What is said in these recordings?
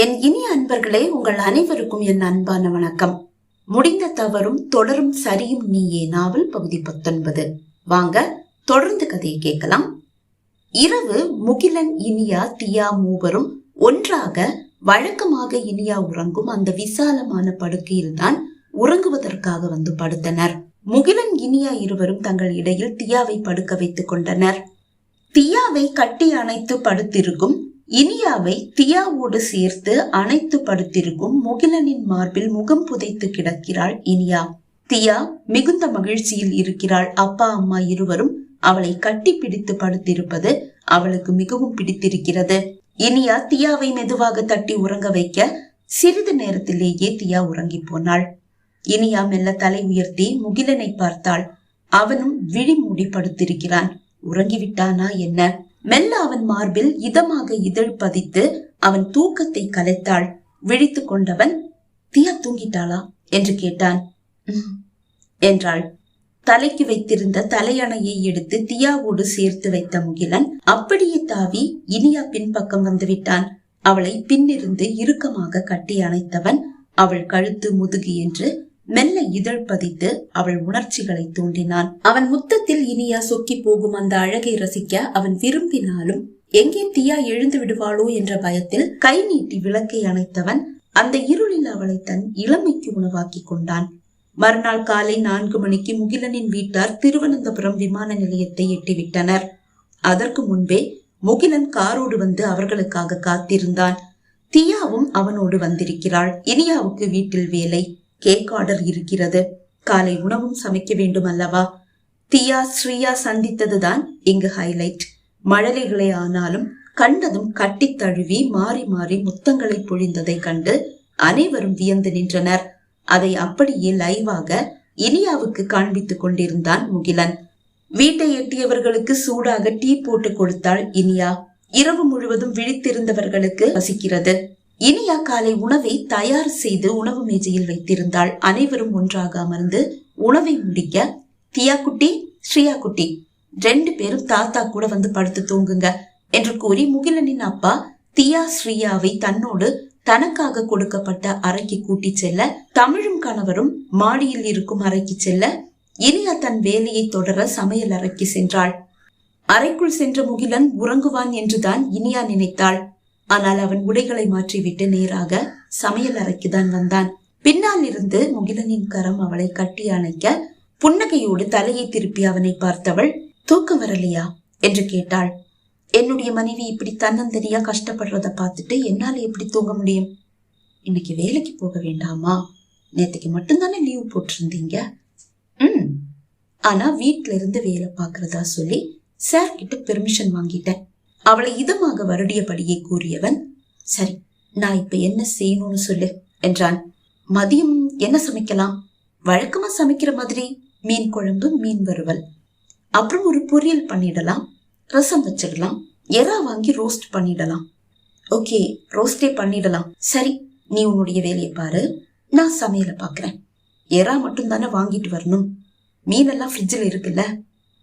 என் இனிய அன்பர்களே உங்கள் அனைவருக்கும் என் அன்பான வணக்கம். முடிந்த தவறும் தொடரும் சரியும் நீயே நாவல் பகுதி பத்தொன்பது. வாங்க தொடர்ந்து கதையை கேட்கலாம். இரவு முகிலன் இனியா தியா மூவரும் ஒன்றாக வழக்கமாக இனியா உறங்கும் அந்த விசாலமான படுக்கையில்தான் உறங்குவதற்காக வந்து படுத்தனர். முகிலன் இனியா இருவரும் தங்கள் இடையில் தியாவை படுக்க வைத்துக் கொண்டனர். தியாவை கட்டி அணைத்து படுத்திருக்கும் இனியாவை தியாவோடு சேர்த்து அணைத்து படுத்திருக்கும் முகிலனின் மார்பில் முகம் புதைத்து கிடக்கிறாள் இனியா. தியா மிகுந்த மகிழ்ச்சியில் இருக்கிறாள். அப்பா அம்மா இருவரும் அவளை கட்டி பிடித்து படுத்திருப்பது அவளுக்கு மிகவும் பிடித்திருக்கிறது. இனியா தியாவை மெதுவாக தட்டி உறங்க வைக்க சிறிது நேரத்திலேயே தியா உறங்கி போனாள். இனியா மெல்ல தலை உயர்த்தி முகிலனை பார்த்தாள். அவனும் விழி மூடி படுத்திருக்கிறான். உறங்கிவிட்டானா என்ன? மெல்ல அவன் மார்பில் இதமாக இதழ் பதித்து அவன் தூக்கத்தை கலைத்தாள். விழித்துக் கொண்டவன் தியா தூங்கிட்டாளா? என்று கேட்டான். என்றாள். தலைக்கு வைத்திருந்த தலையணையை எடுத்து தியாவோடு சேர்த்து வைத்த முகிலன் அப்படியே தாவி இனியா பின்பக்கம் வந்துவிட்டான். அவளை பின்னிருந்து இறுக்கமாக கட்டி அணைத்தவன் அவள் கழுத்து முதுகு என்று மெல்ல இதழ் பதித்து அவள் உணர்ச்சிகளை தூண்டினான். அவன் முத்தத்தில் இனியா சொக்கி போகும் அந்த அழகை ரசிக்க அவன் விரும்பினாலும் எங்கே தியா எழுந்து விடுவாளோ? என்ற பயத்தில் கை நீட்டி விளக்கை அணைத்தவன் அந்த இருளில் அவளை தன் இளமைக்கு உணவாக்கி கொண்டான். மறுநாள் காலை நான்கு மணிக்கு முகிலனின் வீட்டார் திருவனந்தபுரம் விமான நிலையத்தை எட்டிவிட்டனர். அதற்கு முன்பே முகிலன் காரோடு வந்து அவர்களுக்காக காத்திருந்தான். தியாவும் அவனோடு வந்திருக்கிறாள். இனியாவுக்கு வீட்டில் வேலை. கேக் ஆர்டர் இருக்கிறது. காலை உணவும் சமைக்க வேண்டும் அல்லவா தியா ஸ்ரீயா சந்தித்ததுதான் இங்கு ஹைலைட் மழலைகளே ஆனாலும் கண்டதும் கட்டித் தழுவி மாறி மாறி முத்தங்களை பொழிந்ததை கண்டு அனைவரும் வியந்து நின்றனர். அதை அப்படியே லைவாக இனியாவுக்கு காண்பித்துக் கொண்டிருந்தான் முகிலன். வீட்டை எட்டியவர்களுக்கு சூடாக டீ போட்டு கொடுத்தாள் இனியா இரவு முழுவதும் விழித்திருந்தவர்களுக்கு வசிக்கிறது. இனியா காலை உணவை தயார் செய்து உணவு மேஜையில் வைத்திருந்தாள். அனைவரும் ஒன்றாக அமர்ந்து உணவை முடிக்க தியா குட்டி ஸ்ரீயா குட்டி ரெண்டு பேரும் தாத்தா கூட வந்து படுத்து தூங்குங்க என்று கூறி முகிலனின் அப்பா தியா ஸ்ரீயாவை தன்னோடு தனக்காக கொடுக்கப்பட்ட அறைக்கு கூட்டிச் செல்ல தமிழும் கணவரும் மாடியில் இருக்கும் அறைக்கு செல்ல இனியா தன் வேலையை தொடர சமையல் அறைக்கு சென்றாள். அறைக்குள் சென்ற முகிலன் உறங்குவான் என்றுதான் இனியா நினைத்தாள். ஆனால் அவன் உடைகளை மாற்றிவிட்டு நேராக சமையல் அறைக்கு தான் வந்தான். பின்னால் இருந்து முகிலனின் கரம் அவளை கட்டி அணைக்க புன்னகையோடு தலையை திருப்பி அவனை பார்த்தவள் தூக்கம் வரலையா? என்று கேட்டாள். என்னுடைய மனைவி இப்படி தன்னந்தனியா கஷ்டப்படுறத பார்த்துட்டு என்னால எப்படி தூங்க முடியும்? இன்னைக்கு வேலைக்கு போக வேண்டாமா? நேத்துக்கு மட்டும்தானே லீவ் போட்டிருந்தீங்க? ம். ஆனா வீட்ல இருந்து வேலை பார்க்கறதா சொல்லி சார் கிட்ட பெர்மிஷன் வாங்கிட்டேன். அவளை இதமாக வருடியபடியே கூறியவன் சரி நான் இப்ப என்ன செய்யணும்னு சொல்லு என்றான். மதியம் என்ன சமைக்கலாம்? வழக்கமா சமைக்கிற மாதிரி மீன் குழம்பு மீன் வறுவல். அப்புறம் ஒரு பொரியல் பண்ணிடலாம் ரசம் வச்சிடலாம் எறா வாங்கி ரோஸ்ட் பண்ணிடலாம். ஓகே ரோஸ்டே பண்ணிடலாம். சரி நீ உன்னுடைய வேலையை பாரு நான் சமையலை பார்க்குறேன் எறா மட்டும் தானே வாங்கிட்டு வரணும். மீனெல்லாம் ஃப்ரிட்ஜில் இருக்குல்ல?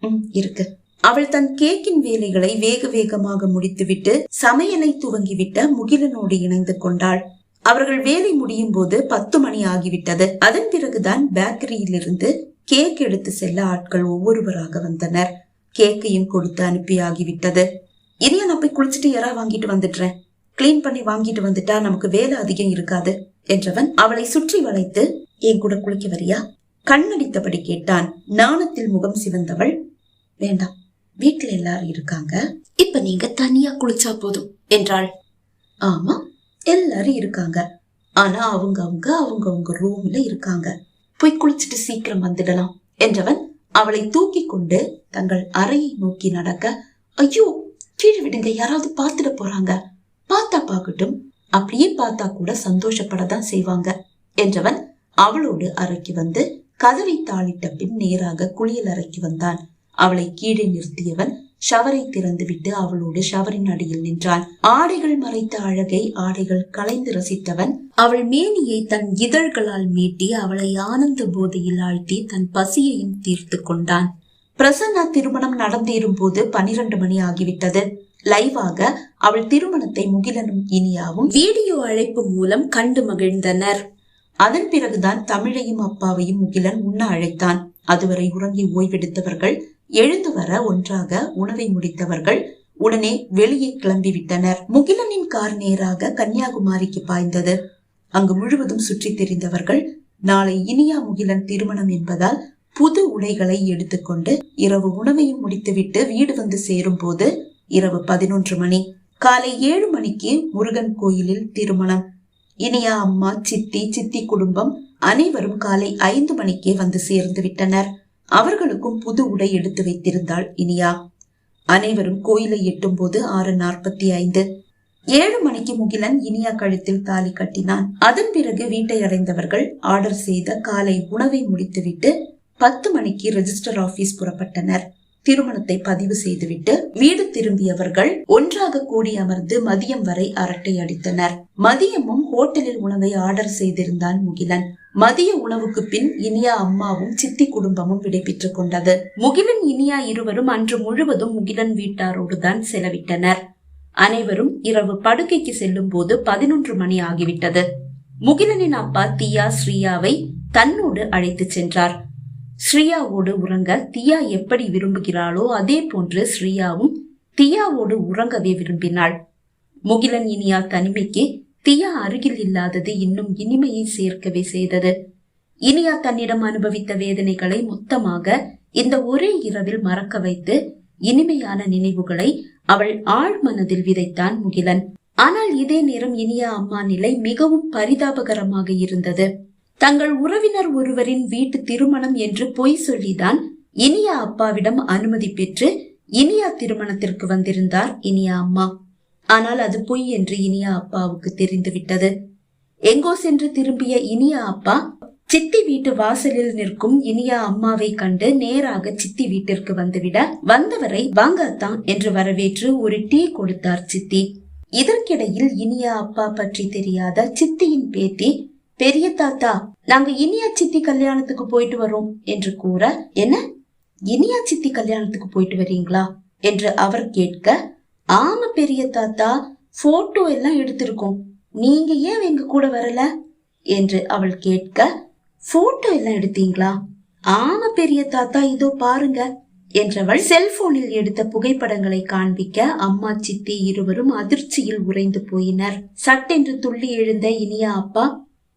ம் இருக்கு. அவள் தன் கேக்கின் வேலைகளை வேக வேகமாக முடித்துவிட்டு சமையலை துவங்கிவிட்ட முகிலனோடு இணைந்து கொண்டாள். அவர்கள் வேலை முடியும் போது பத்து மணி ஆகிவிட்டது. அதன் பிறகுதான் பேக்கரியிலிருந்து கேக் எடுத்து செல்ல ஆட்கள் ஒவ்வொருவராக வந்தனர். கேக்கையும் கொடுத்து அனுப்பி ஆகிவிட்டது இனியா நான் போய் குளிச்சுட்டு எறா வாங்கிட்டு வந்துடுறேன். கிளீன் பண்ணி வாங்கிட்டு வந்துட்டா நமக்கு வேலை அதிகம் இருக்காது என்றவன் அவளை சுற்றி வளைத்து என் கூட குளிக்க வரியா? கண்ணடித்தபடி கேட்டான். நாணத்தில் முகம் சிவந்தவள் வேண்டாம். வீட்டுல எல்லாரும் இருக்காங்க. இப்ப நீங்க தனியா குளிச்சா போதும் என்றாள். ஆமா எல்லாரும் இருக்காங்க. ஆனா அவங்க அவங்க அவங்க அவங்க ரூம்ல இருக்காங்க. போய் குளிச்சுட்டு சீக்கிரம் வந்துடலாம் என்றவன் அவளை தூக்கி கொண்டு தங்கள் அறையை நோக்கி நடக்க ஐயோ கீழே விடுங்க யாராவது பார்த்துட போறாங்க. பார்த்தா பார்க்கட்டும் அப்படியே பார்த்தா கூட சந்தோஷப்படத்தான் செய்வாங்க என்றவன் அவளோடு அறைக்கு வந்து கதவை தாளிட்ட பின் நேராக குளியல் அறைக்கு வந்தான். அவளை கீழே நிறுத்தியவன் ஷவரை திறந்துவிட்டு அவளோடு ஷவரின் அடியில் நின்றான். ஆடைகள் மறைத்த அழகை ஆடைகள் கலைந்து ரசித்தவன் அவள் மேனியை தன் இதழ்களால் மீட்டி அவளை ஆனந்த போதையில் ஆழ்த்தி தன் பசியையும் தீர்த்து கொண்டான். பிரசன்னா திருமணம் நடந்தேறும் போது பனிரெண்டு மணி ஆகிவிட்டது. லைவாக அவள் திருமணத்தை முகிலனும் இனியாவும் வீடியோ அழைப்பு மூலம் கண்டு மகிழ்ந்தனர். அதன் பிறகுதான் தமிழையும் அப்பாவையும் முகிலன் உண்ண அழைத்தான். அதுவரை உறங்கி ஓய்வெடுத்தவர்கள் எழுந்து வர ஒன்றாக உணவை முடித்தவர்கள் உடனே வெளியே கிளம்பிவிட்டனர். முகிலனின் கார் நேராக கன்னியாகுமரிக்கு பாய்ந்தது. அங்கு முழுவதும் சுற்றி தெரிந்தவர்கள் நாளை இனியா முகிலன் திருமணம் என்பதால் புது உடைகளை எடுத்துக்கொண்டு இரவு உணவையும் முடித்துவிட்டு வீடு வந்து சேரும் போது இரவு பதினொன்று மணி காலை ஏழு மணிக்கு முருகன் கோயிலில் திருமணம். இனியா அம்மா சித்தி சித்தி குடும்பம் அனைவரும் காலை ஐந்து மணிக்கே வந்து சேர்ந்து விட்டனர். அவர்களுக்கும் புது உடை எடுத்து வைத்திருந்தாள் இனியா. அனைவரும் கோயிலை எட்டும் போது ஆறு நாற்பத்தி ஐந்து. ஏழு மணிக்கு முகிலன் இனியா கழுத்தில் தாலி கட்டினான். அதன் பிறகு வீட்டை அடைந்தவர்கள் ஆர்டர் செய்த காலை உணவை முடித்துவிட்டு பத்து மணிக்கு ரெஜிஸ்டர் ஆபீஸ் புறப்பட்டனர். திருமணத்தை பதிவு செய்துவிட்டு வீடு திரும்பியவர்கள் ஒன்றாக கூடி அமர்ந்து மதியம் வரை அரட்டை அடித்தனர். மதியமும் ஹோட்டலில் உணவை ஆர்டர் செய்திருந்தான் முகிலன். மதிய உணவுக்கு பின் இனியா அம்மாவும் சித்தி குடும்பமும் விடைபெற்றுக் கொண்டது. முகிலன் இனியா இருவரும் அன்று முழுவதும் முகிலன் வீட்டாரோடு தான் செலவிட்டனர். அனைவரும் இரவு படுக்கைக்கு செல்லும் போது பதினொன்று மணி ஆகிவிட்டது. முகிலனின் அப்பா தியா ஸ்ரீயாவை தன்னோடு அழைத்து சென்றார். ஸ்ரீயாவோடு உறங்க தியா எப்படி விரும்புகிறாளோ அதே போன்று ஸ்ரீயாவும் தியாவோடு உறங்கவே விரும்பினாள். முகிலன் இனியா தனிமைக்கு தியா அருகில் இல்லாதது இன்னும் இனிமையை சேர்க்கவே செய்தது. இனியா தன்னிடம் அனுபவித்த வேதனைகளை மொத்தமாக இந்த ஒரே இரவில் மறக்க வைத்து இனிமையான நினைவுகளை அவள் ஆழ் மனதில் விதைத்தான் முகிலன். ஆனால் இதே நேரம் இனியா அம்மா நிலை மிகவும் பரிதாபகரமாக இருந்தது. தங்கள் உறவினர் ஒருவரின் வீட்டு திருமணம் என்று பொய் சொல்லிதான் இனியா அப்பாவிடம் அனுமதி பெற்று இனியா திருமணத்திற்கு வந்திருந்தார் இனியா அம்மா. ஆனால் அது பொய் என்று இனியா அப்பாவுக்கு தெரிந்துவிட்டது. எங்கோ சென்று திரும்பிய இனியா அப்பா சித்தி வீட்டு வாசலில் நிற்கும் இனியா அம்மாவை கண்டு நேராக சித்தி வீட்டிற்கு வந்துவிட வந்தவரை வாங்கத்தான் என்று வரவேற்று ஒரு டீ கொடுத்தார் சித்தி. இதற்கிடையில் இனியா அப்பா பற்றி தெரியாத சித்தியின் பேத்தி பெரிய தாத்தா நாங்க இனியா சித்தி கல்யாணத்துக்கு போயிட்டு வரோம் என்று கூற என்ன? இனியா சித்தி கல்யாணத்துக்கு போயிட்டு வரீங்களா? என்று அவர் கேட்க ஆமா பெரிய தாத்தா போட்டோ எல்லாம் எடுத்திருக்கோம். நீங்க ஏன் எங்க கூட வரல? என்று அவள் கேட்க போட்டோ எல்லாம் எடுத்தீங்களா? ஆமா பெரிய தாத்தா இதோ பாருங்க என்றவள் செல்போனில் எடுத்த புகைப்படங்களை காண்பிக்க அம்மா சித்தி இருவரும் அதிர்ச்சியில் உறைந்து போயினர். சட்டென்று துள்ளி எழுந்த இனியா அப்பா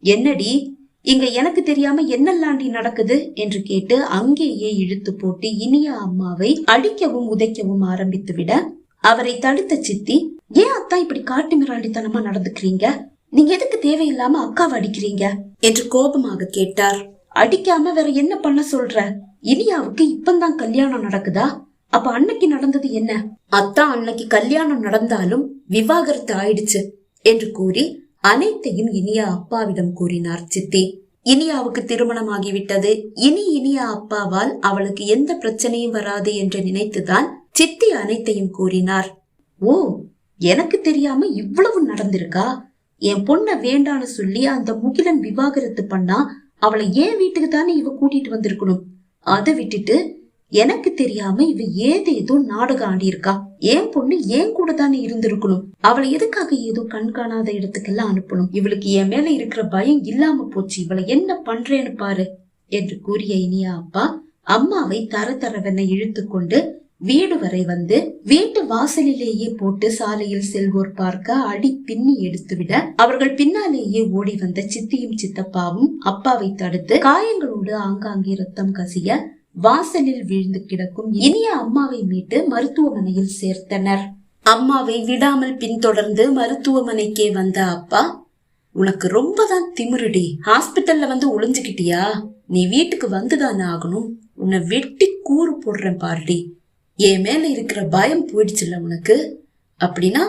என்னடி? இங்க எனக்கு தெரியாம என்னெல்லாண்டி நடக்குது? என்று கேட்டு அங்கேயே இழுத்து போட்டு இனியா அம்மாவை அடிக்கவும் உதைக்கவும் ஆரம்பித்து விட அவரை தடுத்த சித்தி ஏன் அத்தா இப்படி காட்டு மிராண்டித்தனமா நடந்துக்கிறீங்க? நீங்க எதுக்கு தேவையில்லாம அக்காவை அடிக்கிறீங்க? என்று கோபமாக கேட்டார். அடிக்காம வேற என்ன பண்ண சொல்ற? இனியாவுக்கு இப்பந்தான் கல்யாணம் நடக்குதா? அப்ப அன்னைக்கு நடந்தது என்ன? அத்தா அன்னைக்கு கல்யாணம் நடந்தாலும் விவாகரத்து ஆயிடுச்சு என்று கூறி அனைத்தையும் இனியா அப்பாவிடம் கூறினார் சித்தி. இனியாவுக்கு திருமணம் ஆகிவிட்டது இனி இனியா அப்பாவால் அவளுக்கு எந்த பிரச்சனையும் வராது என்று நினைத்துதான் சித்தி அனைத்தையும் கூறினார். ஓ எனக்கு தெரியாம இவ்வளவு நடந்திருக்கா? என் பொண்ண வேண்டான்னு சொல்லி அந்த முகிலன் விவாகரத்து பண்ணா அவளை ஏன் வீட்டுக்கு தானே இவ கூட்டிட்டு வந்திருக்கணும்? அதை விட்டுட்டு எனக்கு தெரியாம இவ ஏதேதோ நாடகம் ஆடியிருக்கா. என் பொண்ணு ஏன் கூட தானே இருந்திருக்கணும். அவளை எதுக்காக ஏதோ கண்காணாத இடத்துக்கெல்லாம் அனுப்பணும்? இவளுக்கு என் மேல இருக்கிற பயம் இல்லாம போச்சு. இவளை என்ன பண்றேன்னு பாரு என்று கூறிய இனியா அப்பா அம்மாவை தர தரவென இழுத்து கொண்டு வீடு வரை வந்து வீட்டு வாசலிலேயே போட்டு சாலையில் செல்வோர் பார்க்க அடி பின்னி எடுத்துவிட அவர்கள் பின்னாலேயே ஓடி வந்த சித்தியும் சித்தப்பாவும் அப்பாவை தடுத்து காயங்களோடு ஆங்காங்கே ரத்தம் கசிய வாசலில் விழுந்து கிடக்கும் இனிய அம்மாவை மீட்டு மருத்துவமனையில் சேர்த்தனர். அம்மாவை விடாமல் பின்தொடர்ந்து மருத்துவமனைக்கே வந்த அப்பா உனக்கு ரொம்ப தான் திமிருடி. ஹாஸ்பிட்டல்ல வந்து ஒளிஞ்சுக்கிட்டியா? நீ வீட்டுக்கு வந்துதானே ஆகணும். உன்னை வெட்டி கூறு போடுறேன் பாருடி. என் மேல இருக்கிற பயம் போயிடுச்சுல்ல உனக்கு? அப்படின்னா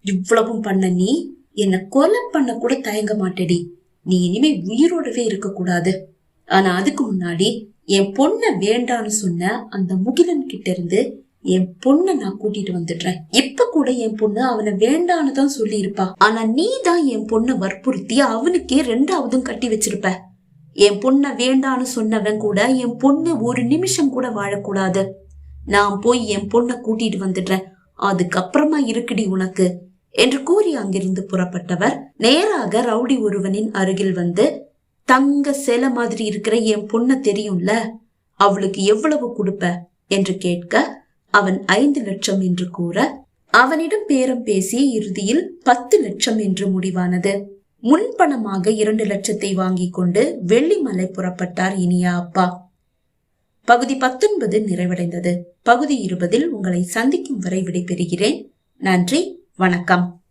இவ்வளவும் பண்ண நீ என்னை கொலை பண்ண கூட தயங்க மாட்டேடி. நீ இனிமே உயிரோடவே இருக்க கூடாது ஆனா அதுக்கு முன்னாடி என் பொண்ண வேண்டான்னு சொன்ன அந்த முகிலன் கிட்ட இருந்து என் பொண்ண நான் கூட்டிட்டு வந்துடுறேன். இப்ப கூட என் பொண்ணு அவனை வேண்டான்னு தான் சொல்லி இருப்பா ஆனா நீ தான் என் பொண்ண வற்புறுத்தி அவனுக்கே ரெண்டாவதும் கட்டி வச்சிருப்ப. என் பொண்ண வேண்டான்னு சொன்னவன் கூட என் பொண்ணு ஒரு நிமிஷம் கூட வாழக்கூடாது. நான் போய் என் பொண்ண கூட்டிட்டு வந்துடுறேன். அதுக்கப்புறமா இருக்குடி உனக்கு. என்று கூறி அங்கிருந்து புறப்பட்டவர் நேராக ரவுடி ஒருவனின் அருகில் வந்து தங்க சேலை மாதிரி இருக்கிற என் பொண்ண தெரியும்ல? அவளுக்கு எவ்வளவு கொடுப்ப? என்று கேட்க அவன் ஐந்து லட்சம் என்று கூற அவனிடம் பேரம் பேசி இறுதியில் பத்து லட்சம் என்று முடிவானது. முன்பணமாக இரண்டு லட்சத்தை வாங்கி கொண்டு வெள்ளிமலை புறப்பட்டார் இனியா அப்பா. பகுதி பத்தொன்பது நிறைவடைந்தது. பகுதி இருபதில் உங்களை சந்திக்கும் வரை விடைபெறுகிறேன். நன்றி. வணக்கம்.